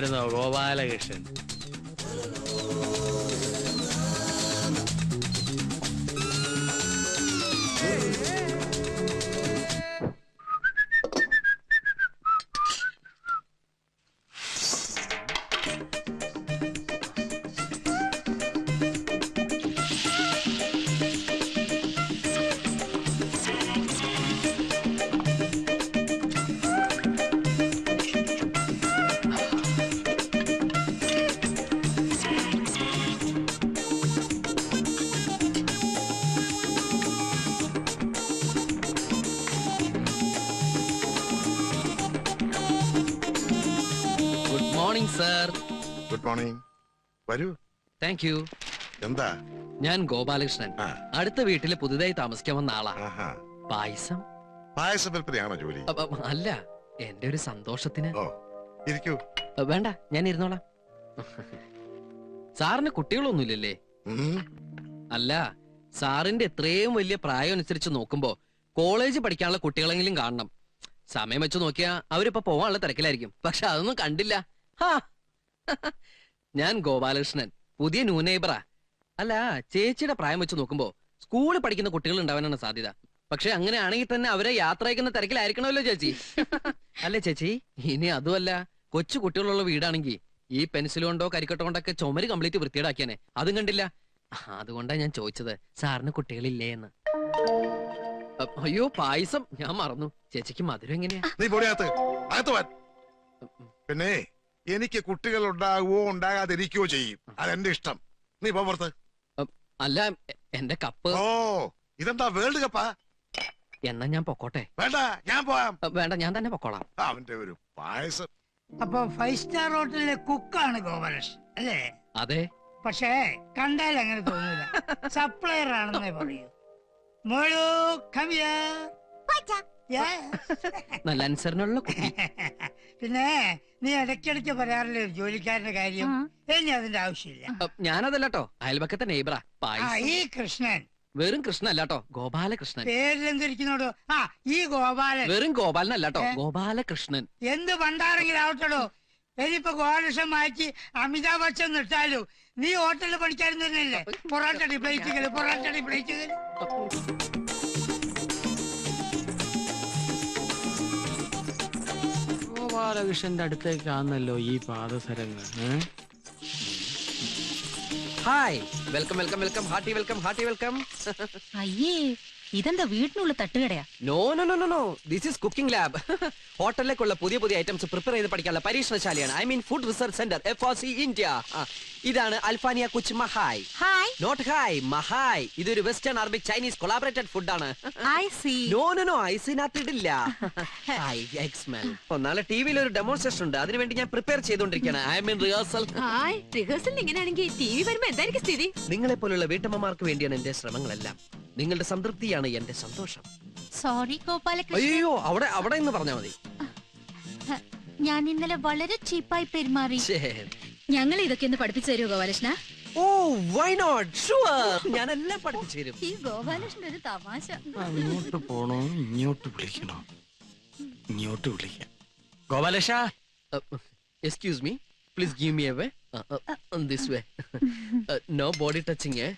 ഇവനായിരുന്നോ Gopalakrishnan. Morning sir. Good morning. വരൂ. Thank you. എന്താ? ഞാൻ ഗോപാലകൃഷ്ണൻ. ആ. അടുത്ത വീട്ടിൽ പുതുതായി താമസിക്കാൻ വന്ന ആളാ. ആഹാ. പായസം? പായസ വിൽപ്പനയാണോ ജോലി? അപ്പ, അല്ല എന്റെ ഒരു സന്തോഷത്തിന്. ഓ ഇരിക്കൂ. അ, വേണ്ട ഞാൻ ഇരുന്നോളാം. സാറിന് കുട്ടികളൊന്നുമില്ലല്ലേ? ഉം, അല്ല സാറിന്റെ എത്രയും വലിയ പ്രായം അനുസരിച്ച് നോക്കുമ്പോ കോളേജ് പഠിക്കാനുള്ള കുട്ടികളെങ്കിലും കാണണം. സമയം വെച്ച് നോക്കിയാ അവരിപ്പോ പോവാനുള്ള തിരക്കിലായിരിക്കും. പക്ഷെ അതൊന്നും കണ്ടില്ല. ഞാൻ ഗോപാലകൃഷ്ണൻ പുതിയ ന്യൂ നെയ്ബറാ. അല്ല ചേച്ചിയുടെ പ്രായം വെച്ച് നോക്കുമ്പോ സ്കൂളിൽ പഠിക്കുന്ന കുട്ടികൾ ഉണ്ടാവാനാണ് സാധ്യത. പക്ഷെ അങ്ങനെയാണെങ്കിൽ തന്നെ അവരെ യാത്ര അയക്കുന്ന തിരക്കിലായിരിക്കണമല്ലോ ചേച്ചി. അല്ലേ ചേച്ചി? ഇനി അതുമല്ല കൊച്ചു കുട്ടികളുള്ള വീടാണെങ്കിൽ ഈ പെൻസിൽ കൊണ്ടോ കരിക്കട്ടോ കൊണ്ടൊക്കെ ചുമര് കംപ്ലീറ്റ് വൃത്തിയേടാക്കിയാനെ അതും കണ്ടില്ല. അതുകൊണ്ടാ ഞാൻ ചോദിച്ചത് സാറിന് കുട്ടികളില്ലേ എന്ന് അയ്യോ പായസം. ഞാൻ മറന്നു. ചേച്ചിക്ക് മധുരം എങ്ങനെയാ? നീ പിന്നെ എനിക്ക് കുട്ടികൾ ഉണ്ടാകുവോ ഉണ്ടാകാതിരിക്കുകയോ ചെയ്യും. അതെന്റെ ഇഷ്ടം. നീ പോ പുറത്ത്. അല്ല എന്റെ കപ്പ്. ഓ ഇതെന്താ വേൾഡ് കപ്പാ? എന്നാ ഞാൻ പൊക്കോട്ടെ. വേണ്ട ഞാൻ പോവാം. വേണ്ട ഞാൻ തന്നെ പൊക്കോളാം. അവന്റെ ഒരു പായസം. അപ്പൊ ഫൈവ് സ്റ്റാർ ഹോട്ടലിലെ കുക്കാണ് ഗോപാലകൃഷ്ണൻ അല്ലേ? അതെ. പക്ഷേ കണ്ടാൽ അങ്ങനെ തോന്നില്ല സപ്ലയർ ആണെന്നേ പറയൂ. മോളു. Yes. നല്ല അനുസരണമുള്ള കുട്ടി. പിന്നെ നീ ഇടയ്ക്കിടയ്ക്ക് പറയാറില്ലേ ഒരു ജോലിക്കാരന്റെ കാര്യം? ഇനി അതിന്റെ ആവശ്യമില്ല. ഞാനതല്ലോ അയൽപക്കത്തെ നെയ്ബറാ. ഈ കൃഷ്ണൻ. വെറും കൃഷ്ണൻ അല്ലാട്ടോ ഗോപാലകൃഷ്ണൻ. പേരിലെന്തിരിക്കുന്നോടോ? ആ ഈ ഗോപാലൻ. വെറും ഗോപാലൻ അല്ലാട്ടോ ഗോപാലകൃഷ്ണൻ. എന്ത് പണ്ടാരെങ്കിലും ആവട്ടോ ഇനിയിപ്പോ ഗോപാലകൃഷ്ണൻ മാറ്റി അമിതാഭ് ബച്ചൻ നിർത്താലോ. നീ ഹോട്ടലിൽ പണിക്കാരൻ തന്നെയല്ലേ? പൊറാട്ടടി പ്ലേറ്റുകൾ പൊറാട്ടടി പ്ലേറ്റുകൾ ഗോപാലകൃഷ്ണന്റെ അടുത്തേക്കാന്നല്ലോ ഈ പാദസരങ്ങൾ? Hi. Welcome welcome welcome. Hearty welcome hearty welcome. അയ്യേ ഇതെന്താ വീട്ടിനുള്ള തട്ടുകടയാ? No no no no no this is cooking lab ഹോട്ടലിലേക്കുള്ള പുതിയ പുതിയ ഐറ്റംസ് പ്രിപ്പയർ ചെയ്ത് പഠിക്കാനുള്ള പരീക്ഷണശാലയാണ്. I mean food research centre F R C India ഇതാണ് അൽഫാനിയ കുച്ച് മഹായ്. ഹായ് നോട്ട് ഹായ് മഹായ്. ഇതൊരു വെസ്റ്റേൺ അറബിക് ചൈനീസ് കൊളാബറേറ്റഡ് ആണ്. I see no no no I ഐസിനകത്ത് ഇടില്ല. സ്മെൽ നാളെ ടി വിയിൽ ഒരു ഡെമോൺസ്ട്രേഷൻ ഉണ്ട്. അതിനുവേണ്ടി ഞാൻ പ്രിപ്പയർ ചെയ്തുകൊണ്ടിരിക്കുകയാണ്. I mean rehearsal hi rehearsal ഇങ്ങനെയാണെങ്കിൽ ടി വി വരുമ്പോൾ എന്തായിരിക്കും സ്ഥിതി? നിങ്ങളെ പോലുള്ള വീട്ടമ്മമാർക്ക് വേണ്ടിയാണ് എന്റെ ശ്രമങ്ങളെല്ലാം. നിങ്ങളുടെ സംതൃപ്തിയാണ് എന്റെ സന്തോഷം. സോറി ഗോപാലകൃഷ്ണൻ. അയ്യോ അവിടെ അവിടെ എന്ന് പറഞ്ഞാൽ മതി. ഞാൻ ഇന്നലെ വളരെ ചീപ്പായി പെരുമാറി. ഞങ്ങൾ ഇതൊക്കെ ഒന്ന് പഠിപ്പിച്ചു തരുമോ Gopalakrishna? Oh why not sure ഞാൻ എല്ലാം പഠിപ്പിച്ചു തരും. ഈ ഗോപാലകൃഷ്ണൻ ഒരു തമാശ. അങ്ങോട്ട് പോണോ? ഇങ്ങോട്ട് വിളിക്കണോ? ഇങ്ങോട്ട് വിളിക്കാം. Gopalakrishna? Excuse me please give me a way this way nobody touching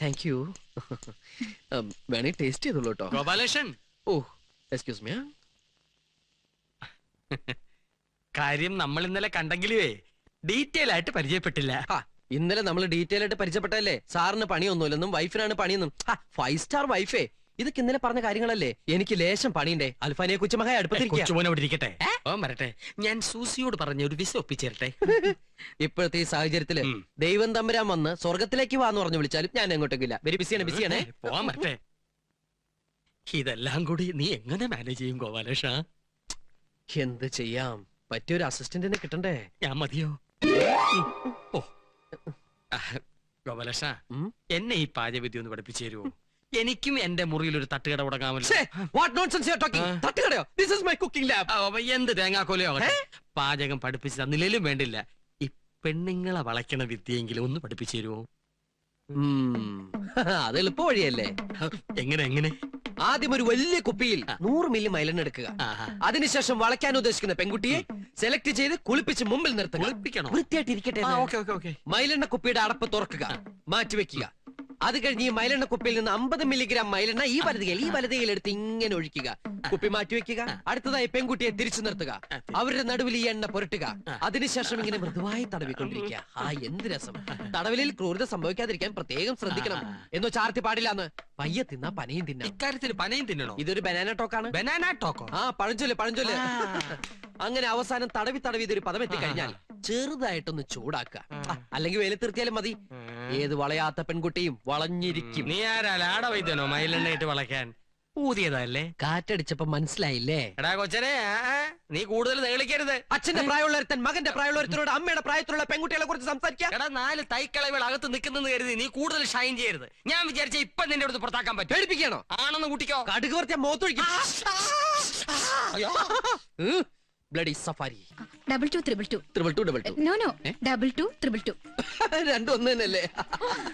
thank you വേണേ ടേസ്റ്റ് ചെയ്തോളൂ കേട്ടോ. ഗോപാലകൃഷ്ണൻ! ഓ എക്സ്ക്യൂസ് മീ കാര്യം നമ്മൾ ഇന്നലെ കണ്ടെങ്കിലുവേ ഡീറ്റെയിൽ ആയിട്ട് പരിചയപ്പെട്ടില്ല. ഇന്നലെ നമ്മൾ ഡീറ്റെയിൽ ആയിട്ട് പരിചയപ്പെട്ടല്ലേ സാറിന് പണിയൊന്നുമില്ലെന്നും വൈഫിനാണ് പണിയെന്നും. ഫൈവ് സ്റ്റാർ വൈഫേ ഇതൊക്കെ ഇന്നലെ പറഞ്ഞ കാര്യങ്ങളല്ലേ? എനിക്ക് ലേശം പണിയുണ്ടേ. അൽഫാനിയെ കുച്ചുമഹായ അടുപ്പത്തിരിക്കുക. കൊച്ചുമോനെ ഇരിക്കട്ടെ. ഓ വരട്ടെ. ഞാൻ സൂസിയോട് പറഞ്ഞ ഒരു വിസ ഒപ്പിച്ചേരട്ടെ. ഇപ്പോഴത്തെ ഈ സാഹചര്യത്തിൽ. ദൈവം തമ്പുരാൻ വന്ന് സ്വർഗത്തിലേക്ക് വാന്ന് പറഞ്ഞു വിളിച്ചാലും ഞാൻ എങ്ങോട്ടേക്കില്ല വെരി. ബിസിയാണ് ബിസിയാണ്. പോവാൻ വരട്ടെ. ഇതെല്ലാം കൂടി നീ എങ്ങനെ മാനേജ് ചെയ്യും ഗോപാലേഷ എന്ത് ചെയ്യാം? പറ്റിയൊരു അസിസ്റ്റന്റിനെ കിട്ടണ്ടേ? ഞാൻ മതിയോ? ഗോപാലേഷ ഓ. എന്നെ ഈ പാചകവിദ്യ ഒന്ന് പഠിപ്പിച്ചു തരുമോ എനിക്കും എന്റെ മുറിയിൽ ഒരു തട്ടുകട തുടങ്ങാമല്ലോ എന്ത് തേങ്ങാക്കോലയോ. പാചകം പഠിപ്പിച്ചു തന്നില്ലേലും വേണ്ടില്ല. ഈ പെണ്ണുങ്ങളെ വളയ്ക്കണ വിദ്യയെങ്കിലും ഒന്ന് പഠിപ്പിച്ചു തരുമോ. അത് എളുപ്പ വഴിയല്ലേ എങ്ങനെ എങ്ങനെ? ആദ്യം ഒരു വലിയ കുപ്പിയിൽ നൂറ് മില്ലി മൈലെണ്ണ എടുക്കുക. ആഹാ. അതിനുശേഷം വളയ്ക്കാൻ ഉദ്ദേശിക്കുന്ന പെൺകുട്ടിയെ സെലക്ട് ചെയ്ത് കുളിപ്പിച്ച് മുമ്പിൽ നിർത്തുക? വൃത്തിയായിട്ട് ഇരിക്കട്ടെ മൈലെണ്ണ കുപ്പിയുടെ അടപ്പ് തുറക്കുക. മാറ്റിവെക്കുക. അത് കഴിഞ്ഞ് ഈ മൈലെണ്ണ കുപ്പിയിൽ നിന്ന് അമ്പത് മില്ലിഗ്രാം മൈലെണ്ണ ഈ വലതുകയിൽ ഈ വലതുകയിൽ എടുത്ത് ഇങ്ങനെ ഒഴിക്കുക. കുപ്പി മാറ്റി വെക്കുക. അടുത്തതായി പെൺകുട്ടിയെ തിരിച്ചു നിർത്തുക. അവരുടെ നടുവിൽ ഈ എണ്ണ പുരട്ടുക. അതിനുശേഷം ഇങ്ങനെ മൃദുവായി തടവിക്കൊണ്ടിരിക്കുക. ആ. എന്ത് രസം. തടവലിൽ ക്രൂരത സംഭവിക്കാതിരിക്കാൻ പ്രത്യേകം ശ്രദ്ധിക്കണം. എന്ന് ചാർത്തി പാടില്ലാന്ന് പയ്യെ തിന്നാ പനയും തിന്നാം. ഇക്കാര്യത്തിൽ പനയും തിന്നണോ? ഇതൊരു ബനാന ടോക്കാണ്. Banana Toko? ആ പഴഞ്ചൊല്ല് പഴഞ്ചൊല്ല്. അങ്ങനെ അവസാനം തടവി തടവി ഇതൊരു പദം എത്തിക്കഴിഞ്ഞാൽ ചെറുതായിട്ടൊന്ന് ചൂടാക്ക. അല്ലെങ്കിൽ വേല തീർത്തിയാലും മതി ഏത് വളയാത്ത പെൺകുട്ടിയും വളഞ്ഞിരിക്കും. നീ ആരാ ലാട വൈദ്യനോ? മയിലെണ്ണയിട്ട് വളയ്ക്കാൻ. ഊതിയതല്ലേ? കാറ്റടിച്ചപ്പോ മനസ്സിലായില്ലേ? എടാ കൊച്ചനെ നീ കൂടുതൽ നേളിക്കരുത്. അച്ഛന്റെ പ്രായമുള്ളൊരുത്തൻ മകന്റെ പ്രായമുള്ളൊരുത്തനോട് അമ്മയുടെ പ്രായത്തിലുള്ള പെൺകുട്ടികളെ കുറിച്ച് സംസാരിക്കാം. എടാ നാല് തൈക്കളവുകൾ അകത്ത് നിൽക്കുന്നെന്ന് കരുതി നീ കൂടുതൽ ഷൈൻ ചെയ്യരുത്. ഞാൻ വിചാരിച്ച ഇപ്പൊ നിന്റെ അടുത്ത് പുറത്താക്കാൻ പറ്റും. പേടിപ്പിക്കണോ? ആണെന്ന് കൂട്ടിക്കോ. കടുക് വർത്തിയ മോത്തൊഴിക്കും bloody safari double two triple two triple two double two no no ഏ? ഡബിൾ ടു ത്രിബിൾ ടു രണ്ടും ഒന്ന് തന്നെയല്ലേ?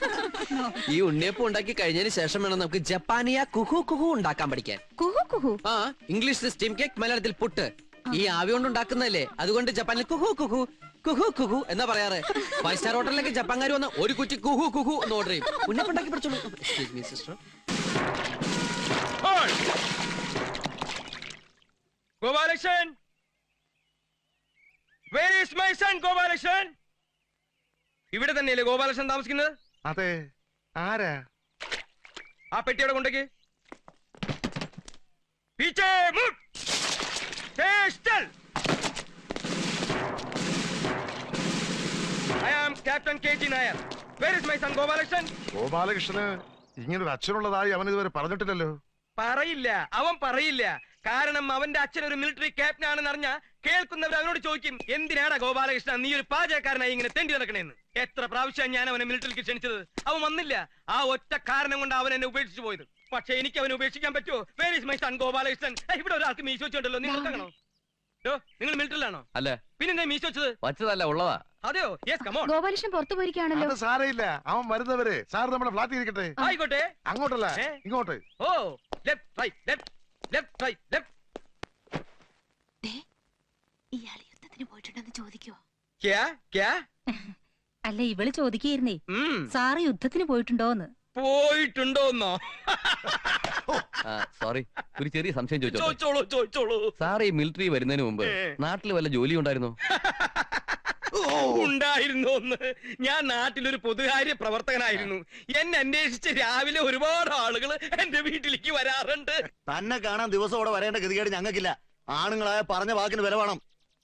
ഈ ഉണ്ണിയപ്പം ഉണ്ടാക്കി കഴിഞ്ഞതിന് ശേഷം വേണം നമുക്ക് ജപ്പാനിയ കുഹു കുഹു ഉണ്ടാക്കാൻ പഠിക്കാൻ. കുഹു കുഹു? ആ ഇംഗ്ലീഷിൽ സ്റ്റീം കേക്ക് മലയാളത്തിൽ പുട്ട്. ഈ ആവി കൊണ്ട് ഉണ്ടാക്കുന്നതല്ലേ? അതുകൊണ്ട് ജപ്പാനിൽ കുഹു കുഹു കുഹു കുഹു എന്നാ പറയാറ്. ഫൈവ് സ്റ്റാർ ഹോട്ടലിലേക്ക് ജപ്പാൻകാർ വന്ന ഒരു കുറ്റി കുഹു കുഹു എന്ന് ഓർഡർ ചെയ്യും. ഉണ്ണിയപ്പം ഉണ്ടാക്കി പഠിച്ചോളൂ Excuse me, sister. Gopalakrishnan! Where is my son Gopalakrishnan ഇവിടെ തന്നെയല്ലേ ഗോപാലകൃഷ്ണൻ താമസിക്കുന്നത്? അതെ. ആരാ? ആ പെട്ടിയുടെ കൊണ്ടേക്ക്. പീച്ചേ മുട്ട് Stay still. I am Captain KG Nair. Where is my son Gopalakrishnan ഗോപാലകൃഷ്ണന് ഇങ്ങനൊരു അച്ഛനുള്ളതായി അവൻ ഇതുവരെ പറഞ്ഞിട്ടില്ലല്ലോ. പറയില്ല. അവൻ പറയില്ല. കാരണം അവന്റെ അച്ഛൻ ഒരു മിലിറ്ററി ക്യാപ്റ്റൻ ആണെന്ന് അറിഞ്ഞ കേൾക്കുന്നവർ അവനോട് ചോദിക്കും എന്തിനാടാ ഗോപാലകൃഷ്ണ നീ ഒരു പാചകക്കാരനായി ഇങ്ങനെ തെണ്ടി നടക്കണേന്ന്? എത്ര പ്രാവശ്യം ഞാൻ അവനെ മിലിറ്ററിക്ക് ക്ഷണിച്ചത്? അവൻ വന്നില്ല. ആ ഒറ്റ കാരണം കൊണ്ട് അവൻ എന്നെ ഉപേക്ഷിച്ചു പോയത്. പക്ഷെ എനിക്ക് അവനെ ഉപേക്ഷിക്കാൻ പറ്റുമോ? Where is my son Gopalakrishnan? ഇവിടെ ഒരാൾക്ക് മീശോച്ചുണ്ടല്ലോ നിങ്ങൾ കാണോ നിങ്ങൾ മിലിറ്ററിലാണോ? അല്ല. പിന്നെ മീശോച്ചത് വച്ചതല്ല ഉള്ളതാ. അതെയോ? യെസ് കമോൺ ഗോപാലകൃഷ്ണൻ പുറത്തു പോയിരിക്കുകയാണല്ലോ. സാരയില്ല അവൻ വരുന്നവരെ. സാർ നമ്മുടെ ഫ്ലാറ്റിൽ ഇരിക്കട്ടെ. ആയിക്കോട്ടെ. അങ്ങോട്ടല്ല? ഇങ്ങോട്ട്. ഓ left right left left right left ഇയാൾ യുദ്ധത്തിന് പോയിട്ടുണ്ടെന്ന് ചോദിക്കുവോ? ക്യാ? ക്യാ? അല്ല ഇവൾ ചോദിക്കായിരുന്നേ സാറ് യുദ്ധത്തിന് പോയിട്ടുണ്ടോന്ന്? പോയിട്ടുണ്ടോന്നോ? സോറി ഒരു ചെറിയ സംശയം ചോദിച്ചോ ചോദിച്ചോളൂ സാറ് സാർ ഈ മിലിറ്ററി വരുന്നതിന് മുമ്പ്. നാട്ടിൽ വല്ല ജോലി ഉണ്ടായിരുന്നു? ഉണ്ടായിരുന്നു ഒന്ന് ഞാൻ നാട്ടിലൊരു പൊതുകാര്യ പ്രവർത്തകനായിരുന്നു. എന്നെ അന്വേഷിച്ച് രാവിലെ ഒരുപാട് ആളുകൾ എന്റെ വീട്ടിലേക്ക് വരാറുണ്ട്. തന്നെ കാണാൻ ദിവസം ഇവിടെ വരേണ്ട ഗതികേട് ഞങ്ങൾക്കില്ല. ആണുങ്ങളായ പറഞ്ഞ വാക്കിന് വില വേണം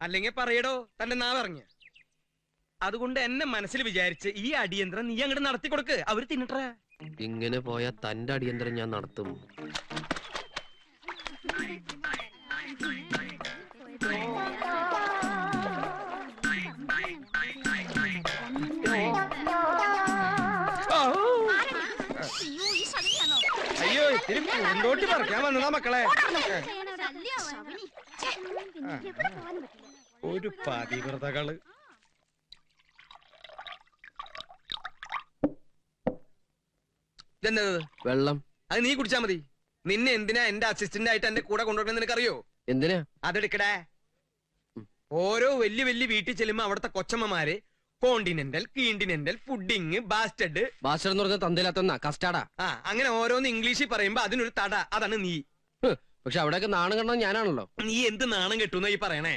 അല്ലെങ്കിൽ പറയടോ തന്റെ നാ പറഞ്ഞ അതുകൊണ്ട് എന്നെ മനസ്സിൽ വിചാരിച്ച് ഈ അടിയന്തരം നീ അങ്ങോട്ട് നടത്തി കൊടുക്ക്. അവർ തിന്നിട്ടേ. ഇങ്ങനെ പോയാൽ തന്റെ അടിയന്തരം ഞാൻ നടത്തും. അയ്യോ ഇത്തിരി പൂന്തോട്ടി പറിക്കാൻ വന്നതാ മക്കളെ. ഒരു പതിവ്രതകൾ ഇതെന്നത് വെള്ളം. അത് നീ കുടിച്ചാ മതി. നിന്നെ എന്തിനാ എന്റെ അസിസ്റ്റന്റ് ആയിട്ട് എന്റെ കൂടെ കൊണ്ടുവരണം നിനക്കറിയോ? എന്തിനാ? അതെടുക്കടേ. ഓരോ വലിയ വലിയ വീട്ടിൽ ചെല്ലുമ്പോ അവിടുത്തെ കൊച്ചമ്മമാര് continental continental pudding bastard bastard എന്ന് പറഞ്ഞ തന്തയിലാത്തന്ന കസ്റ്റാടാ ആ. അങ്ങനെ ഓരോന്ന് ഇംഗ്ലീഷിൽ പറയുമ്പോ അതിനൊരു തട അതാണ് നീ. പക്ഷെ അവിടെയൊക്കെ നാണം കണ്ടത് ഞാനാണല്ലോ. നീ എന്ത് നാണം കെട്ടുന്ന ഈ പറയണേ?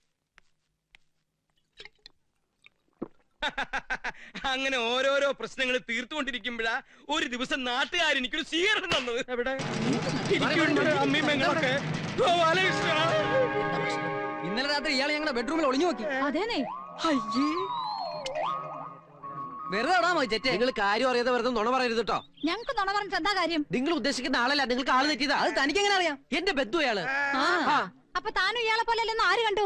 അങ്ങനെ ഓരോരോ പ്രശ്നങ്ങൾ തീർത്തുകൊണ്ടിരിക്കുമ്പോഴാ ഒരു ദിവസം നാട്ടുകാർ എനിക്കൊരു സ്വീകരണം തന്നത് എവിടെ? അമ്മയും പെങ്ങളൊക്കെ ഗോപാലകൃഷ്ണ. ഇന്നലെ രാത്രി ഇയാളെ ഞങ്ങളുടെ ബെഡ്റൂമിൽ ഒളിഞ്ഞു നോക്കി. അതേനെ അയ്യേ. വെറുതെ ഇടാ മതി ചെറ്റേ. നിങ്ങൾ കാര്യം അറിയാതെ വെറുതെ നുണ പറയരുത് കേട്ടോ ഞങ്ങക്ക് നുണ പറഞ്ഞിട്ട് എന്താ കാര്യം? നിങ്ങൾ ഉദ്ദേശിക്കുന്ന ആളല്ല നിങ്ങൾക്ക് ആൾ തെറ്റിയതാ. അത് തനിക്ക് എങ്ങനെ അറിയാം? എന്റെ ബന്ധു അയാൾ ആ. അപ്പൊ താനും ഇയാളെ പോലെ അല്ലെന്ന് ആര് കണ്ടു?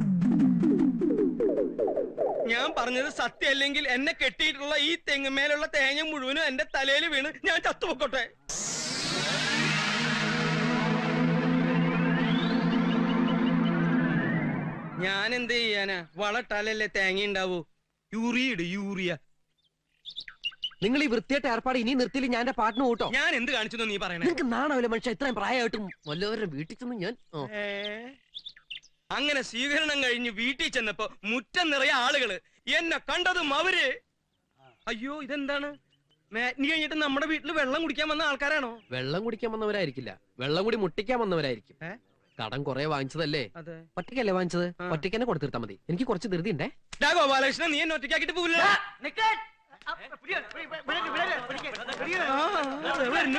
ഞാൻ പറഞ്ഞത് സത്യമല്ലെങ്കിൽ എന്നെ കെട്ടിയിട്ടുള്ള ഈ തെങ്ങുമേലുള്ള തേങ്ങ മുഴുവനും എന്റെ തലയിൽ വീണ് ഞാൻ ചത്തുപൊക്കോട്ടെ. ഞാൻ എന്ത് ചെയ്യാനാ? വളട്ടാലല്ലേ തേങ്ങ ഉണ്ടാവൂ യൂറിയ. ഇട് യൂറിയ നിങ്ങൾ ഈ വൃത്തിയായിട്ട് ഏർപ്പാട് ഇനി നിർത്തിയില്ല ഞാൻ എന്റെ പാട്ടിന് കൂട്ടോ? ഞാൻ എന്ത് കാണിച്ചു നീ പറയണേ? നിങ്ങൾക്ക് നാണാവില്ല മനുഷ്യ ഇത്രയും പ്രായമായിട്ടും വല്ലവരുടെ വീട്ടിൽ ചെന്ന് ഞാൻ ഏ? അങ്ങനെ സ്വീകരണം കഴിഞ്ഞ് വീട്ടിൽ ചെന്നപ്പോ മുറ്റം നിറയെ ആളുകൾ എന്നെ കണ്ടതും അവർ അയ്യോ ഇതെന്താണ് മാറ്റിനി കഴിഞ്ഞിട്ട് നമ്മുടെ വീട്ടിൽ വെള്ളം കുടിക്കാൻ വന്ന ആൾക്കാരാണോ വെള്ളം കുടിക്കാൻ വന്നവരായിരിക്കില്ല വെള്ളം കൂടി മുട്ടിക്കാൻ വന്നവരായിരിക്കും ഏ? കടം കൊറേ വാങ്ങിച്ചതല്ലേ അതെ ഒറ്റയ്ക്കല്ലേ വാങ്ങിച്ചത് ആ. ഒറ്റയ്ക്ക് തന്നെ കൊടുത്തിരുത്താ മതി എനിക്ക് കുറച്ച് ധൃതി ഉണ്ടേ ഡാ ഗോപാലകൃഷ്ണൻ നീ എന്നെ ഒറ്റയ്ക്കാക്കിട്ട് പോവില്ല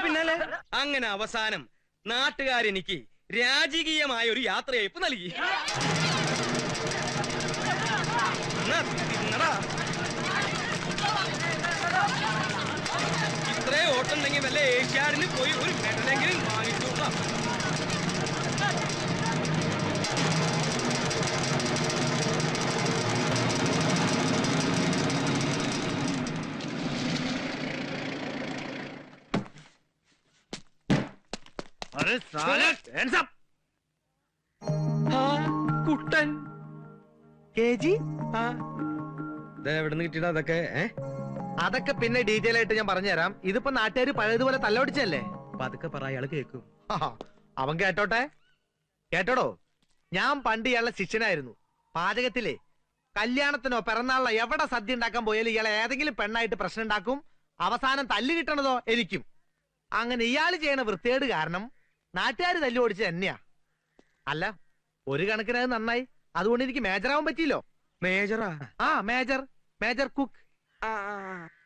പിന്നാലെ അങ്ങനെ അവസാനം നാട്ടുകാരെനിക്ക് രാജകീയമായ ഒരു യാത്രയയപ്പ് നൽകി. ഇത്രേ ഓട്ടം ഉണ്ടെങ്കിൽ വല്ല ഏഷ്യാഡിന് പോയി ഒരു മെഡലെങ്കിലും വാങ്ങിച്ചോളാം ആ. അതൊക്കെ ഏ? അതൊക്കെ പിന്നെ ഡീറ്റെയിൽ ആയിട്ട് ഞാൻ പറഞ്ഞുതരാം. ഇതിപ്പോ നാട്ടുകാർ പഴയതുപോലെ തല്ലൊടിച്ചല്ലേ പതുക്കെ പറ അയാൾ കേക്കും. ആഹാ. അവൻ കേട്ടോട്ടെ? കേട്ടോടോ? ഞാൻ പണ്ട് ഇയാളുടെ ശിഷ്യനായിരുന്നു. പാചകത്തിലെ കല്യാണത്തിനോ പിറന്നാളിനോ എവിടെ സദ്യ ഉണ്ടാക്കാൻ പോയാലും ഇയാളെ ഏതെങ്കിലും പെണ്ണായിട്ട് പ്രശ്നം ഉണ്ടാക്കും അവസാനം തല്ല് കിട്ടണതോ എനിക്കും. അങ്ങനെ ഇയാൾ ചെയ്യണ വൃത്തിയേട് കാരണം നാട്ടുകാർ തല്ലു ഓടിച്ചത് തന്നെയാ അല്ല ഒരു കണക്കിനത് നന്നായി. അതുകൊണ്ട് എനിക്ക് ആവാൻ പറ്റിയില്ലോ. മേജറാ? ആ മേജർ മേജർ കുക്ക്.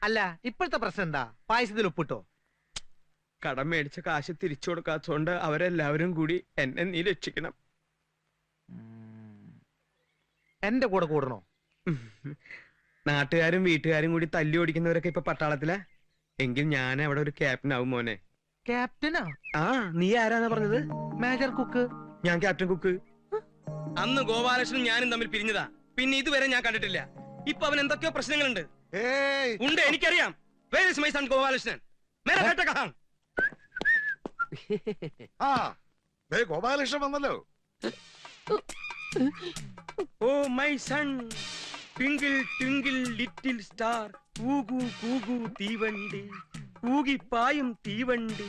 അല്ല ഇപ്പോഴത്തെ പ്രശ്നം എന്താ? പായസത്തിൽ ഉപ്പിട്ടോ? കടം മേടിച്ച കാശ് തിരിച്ചു കൊടുക്കാത്തോണ്ട് അവരെല്ലാവരും കൂടി എന്നെ നീ രക്ഷിക്കണം. എന്റെ കൂടെ കൂടണോ? നാട്ടുകാരും വീട്ടുകാരും കൂടി തല്ലി ഓടിക്കുന്നവരൊക്കെ ഇപ്പൊ പട്ടാളത്തിലാ. എങ്കിൽ ഞാൻ അവിടെ ഒരു ക്യാപ്റ്റൻ ആവും മോനെ. ക്യാപ്റ്റനാ? ആ നീ ആരാന്നാ പറഞ്ഞത്? Major cook. ഞാൻ ക്യാപ്റ്റൻ കുക്ക്. അന്ന് ഗോപാലകൃഷ്ണൻ ഞാനും തമ്മിൽ പിരിഞ്ഞതാ. പിന്നെ ഇതുവരെ ഞാൻ കണ്ടിട്ടില്ല. ഇപ്പൊ അവൻ എന്തൊക്കെയോ പ്രശ്നങ്ങളുണ്ട്. ഏയ്. ഉണ്ട് എനിക്കറിയാം. Where is my son Gopalakrishnan? മേരെ ബേട്ട കഹാം ആ ദേ ഗോപാലകൃഷ്ണൻ വന്നല്ലോ. ഓ my son twinkle twinkle little star. കൂകു കൂകു തീവണ്ടി. ഊകിപ്പായും തീവണ്ടി.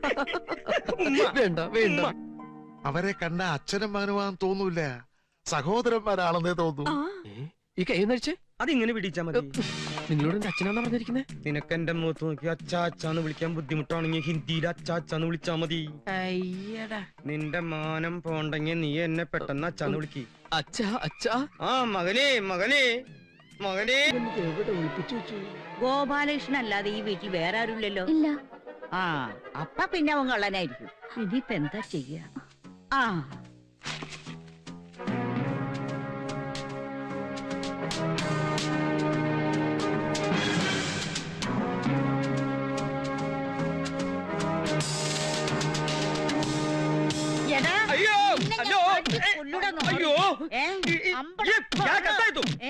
വേണ്ട വേണ്ട. അവരെ കണ്ട അച്ഛനും മകനുമാൻ തോന്നൂല സഹോദരന്മാരാണെന്നേ തോന്നൂ? ഈ കൈ നഴിച്ചേ അതിങ്ങനെ പിടിച്ചാ മതി. നിങ്ങളോട് എന്റെ അച്ഛനാന്നാ പറഞ്ഞിരിക്കുന്നേ? നിനക്ക് എന്റെ മുഖത്ത് നോക്കി അച്ഛാ അച്ഛാന്ന് വിളിക്കാൻ ബുദ്ധിമുട്ടാണെങ്കിൽ ഹിന്ദിയിൽ അച്ഛാ അച്ഛാന്ന് വിളിച്ചാ മതി. അയ്യടാ. നിന്റെ മാനം പോണ്ടെങ്കിൽ നീ എന്നെ പെട്ടെന്ന് അച്ചാന്ന് വിളിക്ക്. അച്ഛാ അച്ഛാ. ആ മകനെ മകനെ മകനെ. ഗോപാലകൃഷ്ണൻ അല്ലാതെ ഈ വീട്ടിൽ വേറെ ആരുമില്ലല്ലോ. ഇല്ല. ആ അപ്പ പിന്നെ അവൻ കള്ളനായിരിക്കും ഇനിയിപ്പ എന്താ ചെയ്യ ആ എടാ, അയ്യോ നിന്നെ ഞാൻ അയ്യോ അടിച്ച് കൊല്ലൂടാ നോക്ക്. അയ്യോ ഏ? ഈ- ഈ- അമ്പട ഈ, ഞാൻ കത്തായിത്തു. ഏ?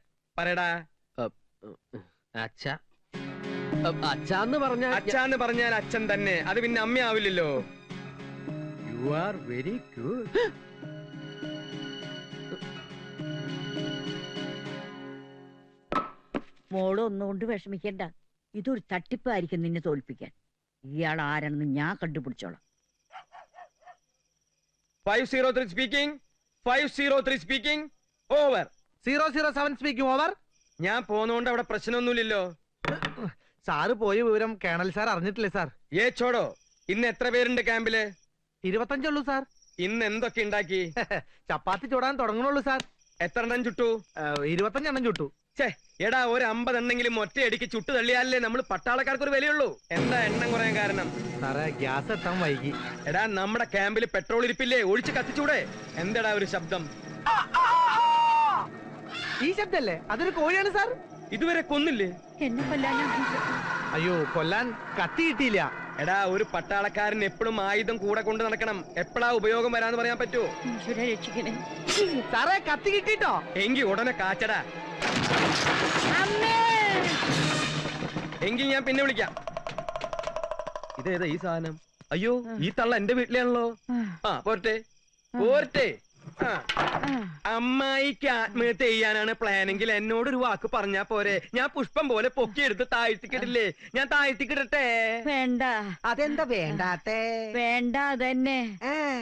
പറയടാ. അച്ഛ. അച്ഛന്ന് പറഞ്ഞ അച്ഛാന്ന് പറഞ്ഞാൽ അച്ഛൻ തന്നെ. അത് പിന്നെ അമ്മയാവില്ലല്ലോ. യു ആർ വെരി ഗുഡ് മോൾ ഒന്നുകൊണ്ട് വിഷമിക്കണ്ട. ഇതൊരു തട്ടിപ്പായിരിക്കും നിന്നെ തോൽപ്പിക്കാൻ. ഇയാൾ ആരാണെന്ന് ഞാൻ കണ്ടുപിടിച്ചോളാം. Five zero three speaking five zero three speaking over zero zero seven speaking over ഞാൻ പോന്നോണ്ട് അവിടെ പ്രശ്നമൊന്നുമില്ലല്ലോ. സാറ് പോയ വിവരം കേണൽ സാർ അറിഞ്ഞിട്ടില്ലേ സാർ? ഏ ചോടോ ഇന്ന് എത്ര പേരുണ്ട് ക്യാമ്പിൽ? ഇരുപത്തഞ്ചുള്ളൂ സാർ. ഇന്ന് എന്തൊക്കെ ഉണ്ടാക്കി? ചപ്പാത്തി ചൂടാൻ തുടങ്ങണുള്ളൂ സാർ. എത്ര എണ്ണം ചുട്ടു ഇരുപത്തഞ്ചെണ്ണം ചുട്ടു. ഛേ എടാ ഒരു അമ്പതെണ്ണെങ്കിലും ഒറ്റയടിക്ക് ചുട്ടു തള്ളിയാലേ നമ്മൾ പട്ടാളക്കാർക്ക് ഒരു വിലയുള്ളൂ. എന്താ എണ്ണം കുറയാൻ കാരണം? സാറേ ഗ്യാസ് എത്താൻ വൈകി. എടാ നമ്മുടെ ക്യാമ്പിൽ പെട്രോൾ ഇരിപ്പില്ലേ? ഒഴിച്ച് കത്തിച്ചൂടെ? എന്താടാ ഒരു ശബ്ദം? ഈ ശബ്ദല്ലേ? അതൊരു കോഴിയാണ് സാർ. ഇതുവരെ കൊന്നില്ലേ? എന്നെ കൊല്ലാനാ അയ്യോ കൊല്ലാൻ കത്തി കിട്ടിയില്ല. എടാ ഒരു പട്ടാളക്കാരൻ എപ്പോഴും ആയുധം കൂടെ കൊണ്ട് നടക്കണം. എപ്പോഴാ ഉപയോഗം വരാന്ന് പറയാൻ പറ്റുമോ ഈശ്വര രക്ഷിക്കണേ. സാറേ കത്തി കിട്ടിട്ടോ എങ്കി ഉടനെ കാച്ചടാ. അമ്മേ! എങ്കിൽ ഞാൻ പിന്നെ വിളിക്കാം. ഇതേതാ ഈ സാധനം? അയ്യോ ഈ തള്ള എന്റെ വീട്ടിലാണല്ലോ. ആ പോരട്ടെ. പോരട്ടെ. അമ്മായിക്ക് ആത്മഹത്യ ചെയ്യാനാണ് പ്ലാനെങ്കിൽ എന്നോട് ഒരു വാക്ക് പറഞ്ഞാ പോരെ. ഞാൻ പുഷ്പം പോലെ പൊക്കിയെടുത്ത് താഴ്ത്തിക്കിടില്ലേ? ഞാൻ താഴ്ത്തിക്കിടട്ടെ. വേണ്ട. അതെന്താ വേണ്ടാത്തേ? വേണ്ട അതന്നെ.